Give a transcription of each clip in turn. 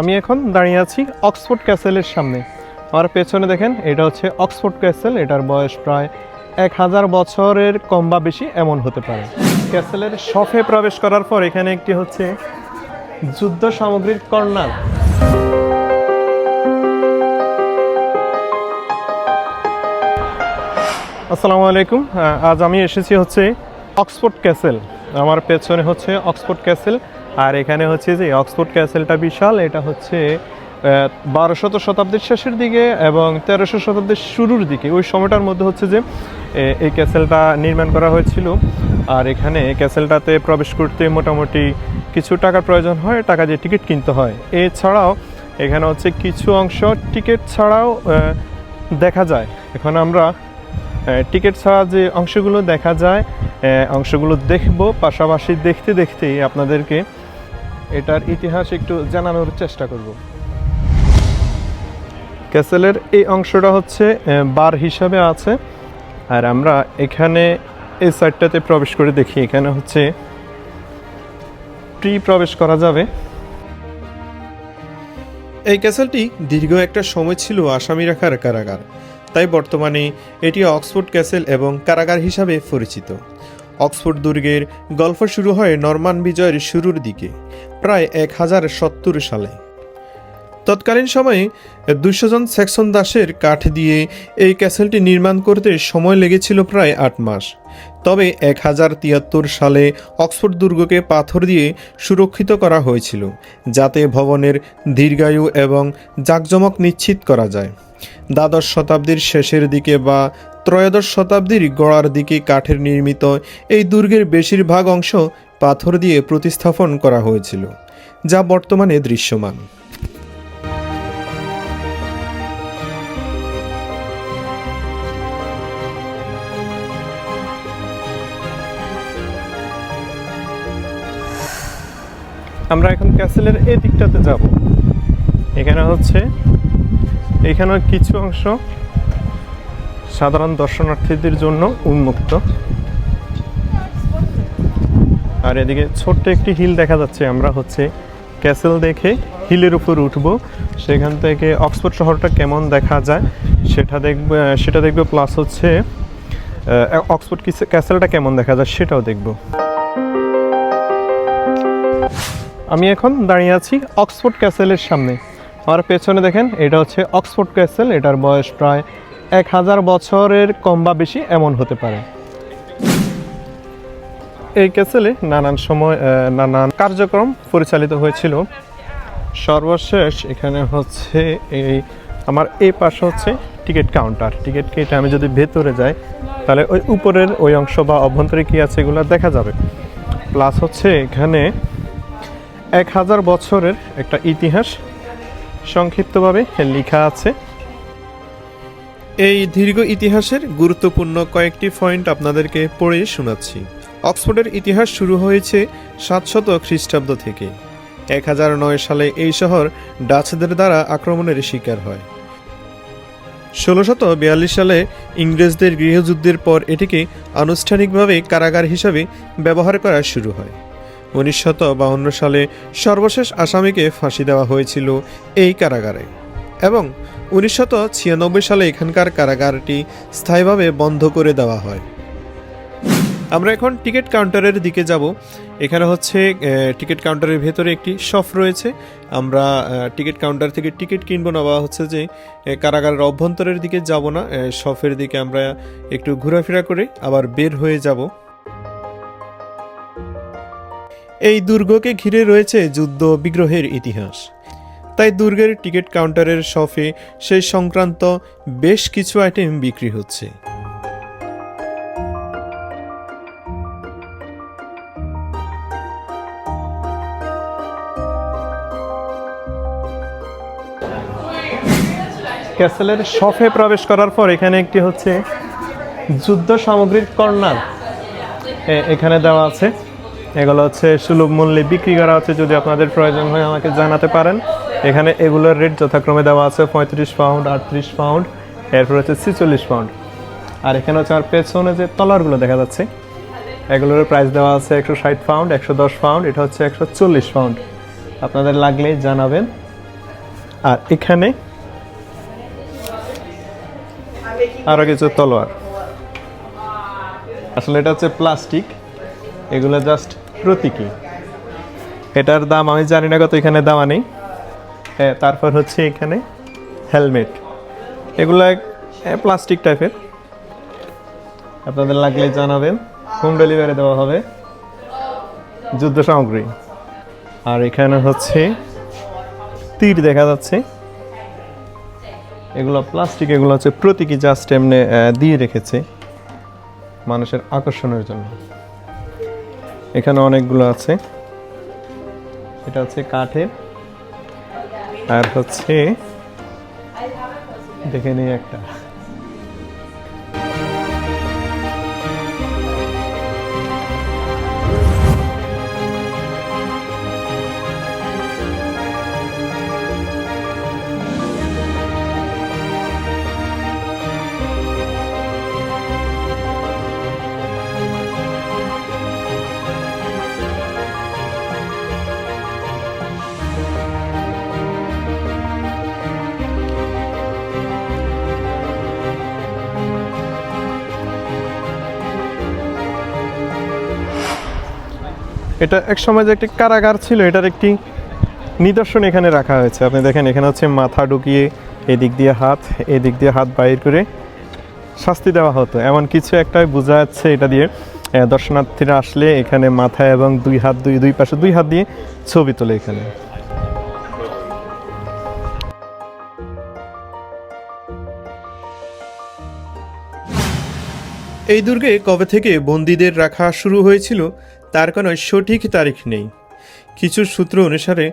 আমি এখন দাঁড়িয়ে আছি অক্সফোর্ড ক্যাসেলের সামনে। আমার পেছনে দেখেন, এটা হচ্ছে অক্সফোর্ড ক্যাসেল, এটার বয়স প্রায় এক হাজার বছরের কম বা বেশি এমন হতে পারে। ক্যাসেলের শফে প্রবেশ করার পর এখানে একটি হচ্ছে যুদ্ধ সামগ্রীর কর্নার আসসালামু আলাইকুম আজ আমি এসেছি হচ্ছে অক্সফোর্ড ক্যাসেল। আমার পেছনে হচ্ছে অক্সফোর্ড ক্যাসেল। আর এখানে হচ্ছে যে অক্সফোর্ড ক্যাসেলটা বিশাল, এটা হচ্ছে বারোশত শতাব্দীর শেষের দিকে এবং তেরোশো শতাব্দীর শুরুর দিকে। ওই সময়টার মধ্যে হচ্ছে যে এই ক্যাসেলটা নির্মাণ করা হয়েছিল। আর এখানে ক্যাসেলটাতে প্রবেশ করতে মোটামুটি কিছু টাকার প্রয়োজন হয়, টাকা দিয়ে টিকিট কিনতে হয়। এছাড়াও এখানে হচ্ছে কিছু অংশ টিকিট ছাড়াও দেখা যায়। এখন আমরা টিকিট ছাড়া যে অংশগুলো দেখা যায় অংশগুলো দেখব। পাশাপাশি দেখতে দেখতেই আপনাদেরকে এটার ইতিহাস একটু জানানোর চেষ্টা করব। ক্যাসেলের এই অংশটা হচ্ছে বার হিসাবে আছে। আর আমরা এখানে এই সাইডটাতে প্রবেশ করে দেখি, এখানে হচ্ছে প্রি প্রবেশ করা যাবে। এই ক্যাসেলটি দীর্ঘ একটা সময় ছিল আসামি রাখার কারাগার, তাই বর্তমানে এটি অক্সফোর্ড ক্যাসেল এবং কারাগার হিসাবে পরিচিত। অক্সফোর্ড দুর্গের গল্প শুরু হয় নরমান বিজয়ের শুরুর দিকে, প্রায় এক হাজার সত্তর সালে। তৎকালীন সময়ে দুশো জন সেকশন দাসের কাঠ দিয়ে এই ক্যাসেলটি নির্মাণ করতে সময় লেগেছিল প্রায় আট মাস। তবে এক হাজার তিয়াত্তর সালে অক্সফোর্ড দুর্গকে পাথর দিয়ে সুরক্ষিত করা হয়েছিল, যাতে ভবনের দীর্ঘায়ু এবং জাঁকজমক নিশ্চিত করা যায়। দ্বাদশ শতাব্দীর শেষের দিকে বা ত্রয়োদশ শতাব্দীর গোড়ার দিকে কাঠের নির্মিত এই দুর্গের বেশিরভাগ অংশ পাথর দিয়ে প্রতিস্থাপন করা হয়েছিল, যা বর্তমানে দৃশ্যমান। আমরা এখন ক্যাসেলের এই দিকটাতে যাব। এখানে হচ্ছে এখানে কিছু অংশ সাধারণ দর্শনার্থীদের জন্য উন্মুক্ত। আর এদিকে ছোট্ট একটি হিল দেখা যাচ্ছে, আমরা হচ্ছে ক্যাসেল দেখে হিলের উপর উঠবো। সেখান থেকে অক্সফোর্ড শহরটা কেমন দেখা যায় সেটা দেখবে সেটা দেখবে প্লাস হচ্ছে অক্সফোর্ড কিস- ক্যাসেলটা কেমন দেখা যায় সেটাও দেখব। আমি এখন দাঁড়িয়ে আছি অক্সফোর্ড ক্যাসেলের সামনে। আমার পেছনে দেখেন, এটা হচ্ছে অক্সফোর্ড ক্যাসেল, এটার বয়স প্রায় এক হাজার বছরের কম বা বেশি এমন হতে পারে। এই ক্যাসেলে নানান সময় নানান কার্যক্রম পরিচালিত হয়েছিল। সর্বশেষ এখানে হচ্ছে এই, আমার এই পাশে হচ্ছে টিকিট কাউন্টার। টিকিট কেটে আমি যদি ভেতরে যাই, তাহলে ওই উপরের ওই অংশ বা অভ্যন্তরে কী আছে এগুলো দেখা যাবে। প্লাস হচ্ছে এখানে এক হাজার বছরের একটা ইতিহাস সংক্ষিপ্তভাবে লেখা আছে। এই দীর্ঘ ইতিহাসের গুরুত্বপূর্ণ কয়েকটি পয়েন্ট আপনাদেরকে পড়ে শোনাচ্ছি। অক্সফোর্ডের ইতিহাস শুরু হয়েছে সাতশত খ্রিস্টাব্দ থেকে। এক হাজার নয় সালে এই শহর ডাচদের দ্বারা আক্রমণের শিকার হয়। ষোলোশত বিয়াল্লিশ সালে ইংরেজদের গৃহযুদ্ধের পর এটিকে আনুষ্ঠানিকভাবে কারাগার হিসাবে ব্যবহার করা শুরু হয়। উনিশশত বাহান্ন সালে সর্বশেষ আসামিকে ফাঁসি দেওয়া হয়েছিল এই কারাগারে এবং উনিশশত সালে এখানকার কারাগারটি স্থায়ীভাবে বন্ধ করে দেওয়া হয়। আমরা এখন টিকিট কাউন্টারের দিকে যাব। এখানে হচ্ছে টিকিট কাউন্টারের ভেতরে একটি শপ রয়েছে। আমরা টিকিট কাউন্টার থেকে টিকিট কিনবো না বা হচ্ছে যে কারাগারের অভ্যন্তরের দিকে যাব না। শপের দিকে আমরা একটু ঘোরাফেরা করে আবার বের হয়ে যাব। এই দুর্গকে ঘিরে রয়েছে যুদ্ধ বিগ্রহের ইতিহাস। তাই দুর্গের টিকিট কাউন্টারের শপে সেই সংক্রান্ত বেশ কিছু আইটেম বিক্রি হচ্ছে। ক্যাসেলের শফে প্রবেশ করার পর এখানে একটি হচ্ছে যুদ্ধ সামগ্রীর কর্নার এখানে দেওয়া আছে। এগুলো হচ্ছে সুলভ মূল্যে বিক্রি করা হচ্ছে যদি আপনাদের প্রয়োজন হয় আমাকে জানাতে পারেন। এখানে এগুলোর রেট যথাক্রমে দেওয়া আছে পঁয়ত্রিশ পাউন্ড আটত্রিশ পাউন্ড এরপর হচ্ছে ছিচল্লিশ পাউন্ড আর এখানে হচ্ছে আমার পেছনে যে তলারগুলো দেখা যাচ্ছে, এগুলোর প্রাইস দেওয়া আছে একশো ষাট পাউন্ড একশো দশ পাউন্ড এটা হচ্ছে একশো চল্লিশ পাউন্ড আপনাদের লাগলেই জানাবেন। আর এখানে আরও কিছু তলোয়ার। আসলে এটা হচ্ছে প্লাস্টিক এগুলো জাস্ট প্রতীকী। এটার দাম আমি জানি না কত, এখানে দাম নেই। হ্যাঁ তারপর হচ্ছে এখানে হেলমেট। এগুলো প্লাস্টিক টাইপের আপনাদের লাগলে জানাবেন, হোম ডেলিভারি দেওয়া হবে। যুদ্ধ সামগ্রী। আর এখানে হচ্ছে তীর দেখা যাচ্ছে। এগুলো প্লাস্টিক এগুলো হচ্ছে প্রতীকী জাস্ট এমনি দিয়ে রেখেছে মানুষের আকর্ষণের জন্য। এখানে অনেকগুলো আছে। এটা হচ্ছে কাঠের আর হচ্ছে দেখে নিই একটা। এটা এক সময় যে একটি কারাগার ছিল, এটার একটি নিদর্শন এখানে রাখা হয়েছে। আপনি দেখেন, এখানে হচ্ছে মাথা ঢুকিয়ে এদিক দিয়ে হাত, এদিক দিয়ে হাত বাইর করে শাস্তি দেওয়া হতো। এমন কিছু একটা বোঝা যাচ্ছে এটা দিয়ে। দর্শনার্থীরা আসলে এখানে মাথা এবং দুই হাত, দুই দুই পাশে দুই হাত দিয়ে ছবি তোলে এখানে। এই দুর্গে কবে থেকে বন্দীদের রাখা শুরু হয়েছিল তার কোনো সঠিক তারিখ নেই। কিছু সূত্র অনুসারে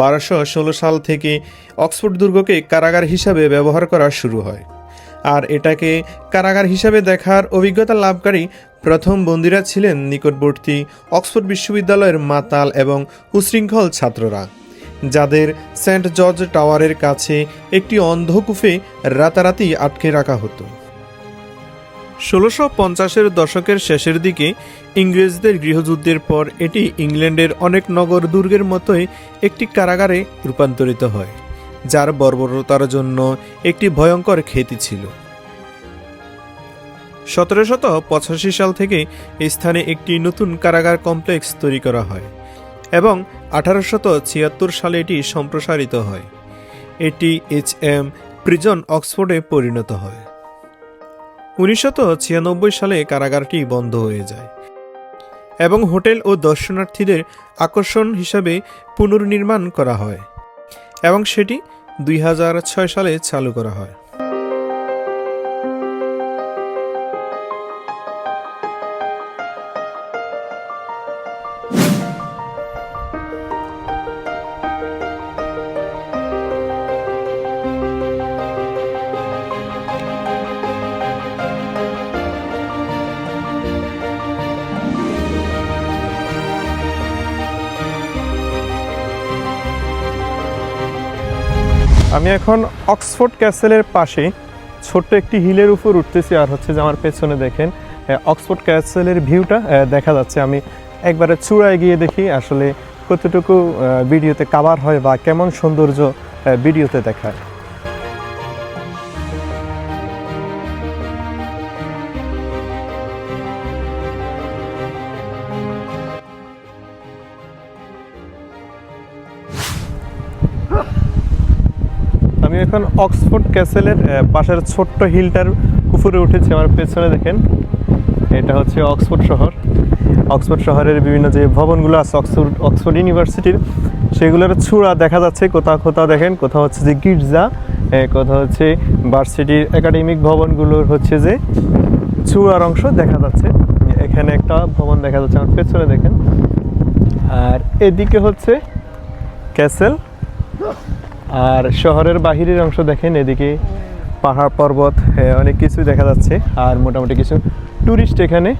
বারোশো ষোলো সাল থেকে অক্সফোর্ড দুর্গকে কারাগার হিসাবে ব্যবহার করা শুরু হয়। আর এটাকে কারাগার হিসাবে দেখার অভিজ্ঞতা লাভকারী প্রথম বন্দীরা ছিলেন নিকটবর্তী অক্সফোর্ড বিশ্ববিদ্যালয়ের মাতাল এবং উশৃঙ্খল ছাত্ররা, যাদের সেন্ট জর্জ টাওয়ারের কাছে একটি অন্ধকূপে রাতারাতি আটকে রাখা হতো। ষোলোশো পঞ্চাশের দশকের শেষের দিকে ইংরেজদের গৃহযুদ্ধের পর এটি ইংল্যান্ডের অনেক নগর দুর্গের মতোই একটি কারাগারে রূপান্তরিত হয়, যার বর্বরতার জন্য একটি ভয়ঙ্কর খ্যাতি ছিল। সতেরোশত পঁচাশি সাল থেকে স্থানে একটি নতুন কারাগার কমপ্লেক্স তৈরি করা হয় এবং আঠারোশত ছিয়াত্তর সালে এটি সম্প্রসারিত হয়। এটি এইচ এম প্রিজন অক্সফোর্ডে পরিণত হয়। উনিশশত সালে কারাগারটি বন্ধ হয়ে যায় এবং হোটেল ও দর্শনার্থীদের আকর্ষণ হিসাবে পুনর্নির্মাণ করা হয় এবং সেটি দুই হাজার ছয় সালে চালু করা হয়। আমি এখন অক্সফোর্ড ক্যাসেলের পাশে ছোট্ট একটি হিলের উপর উঠতেছি, আর হচ্ছে যে আমার পেছনে দেখেন অক্সফোর্ড ক্যাসেলের ভিউটা দেখা যাচ্ছে। আমি একবারে চূড়ায় গিয়ে দেখি আসলে কতটুকু ভিডিওতে কাভার হয় বা কেমন সৌন্দর্য ভিডিওতে দেখায়। এখন অক্সফোর্ড ক্যাসেলের পাশের ছোট্ট হিলটার উপরে উঠেছি আমার পেছনে দেখেন। এটা হচ্ছে অক্সফোর্ড শহর। অক্সফোর্ড শহরের বিভিন্ন যে ভবনগুলো আছে, অক্সফোর্ড অক্সফোর্ড ইউনিভার্সিটির, সেগুলোর চূড়া দেখা যাচ্ছে। কোথাও কোথাও দেখেন, কোথাও হচ্ছে যে গির্জা কোথাও হচ্ছে ভার্সিটির একাডেমিক ভবনগুলোর হচ্ছে যে চূড়ার অংশ দেখা যাচ্ছে। এখানে একটা ভবন দেখা যাচ্ছে আমার পেছনে দেখেন। আর এদিকে হচ্ছে ক্যাসেল। আর শহরের বাহিরের অংশ দেখেন এদিকে পাহাড় পর্বত হ্যাঁ, অনেক কিছু দেখা যাচ্ছে। আর মোটামুটি কিছু ট্যুরিস্ট এখানে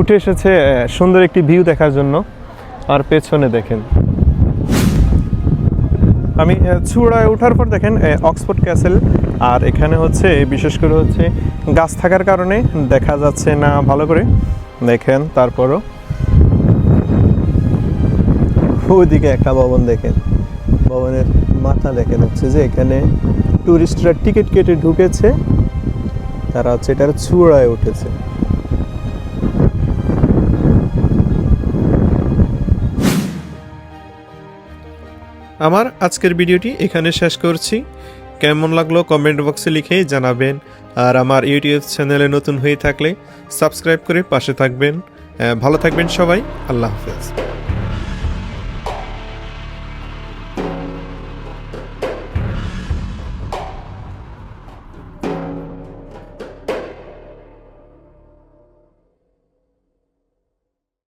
উঠে এসেছে সুন্দর একটি ভিউ দেখার জন্য। আর পেছনে দেখেন আমি চূড়ায় ওঠার পর দেখেন অক্সফোর্ড ক্যাসেল আর এখানে হচ্ছে বিশেষ করে হচ্ছে গাছ থাকার কারণে দেখা যাচ্ছে না ভালো করে। দেখেন তারপরও ওইদিকে একটা ভবন দেখেন। ভবনের মাথা দেখেন হচ্ছে যে এখানে টুরিস্টরা টিকিট কেটে ঢুকেছে। তারা হচ্ছে এটার চূড়ায় উঠেছে। আমার আজকের ভিডিওটি এখানে শেষ করছি। কেমন লাগল কমেন্ট বক্সে লিখে জানাবেন। আর আমার ইউটিউব চ্যানেলে নতুন হয়ে থাকলে সাবস্ক্রাইব করে পাশে থাকবেন। ভালো থাকবেন সবাই। আল্লাহ হাফেজ।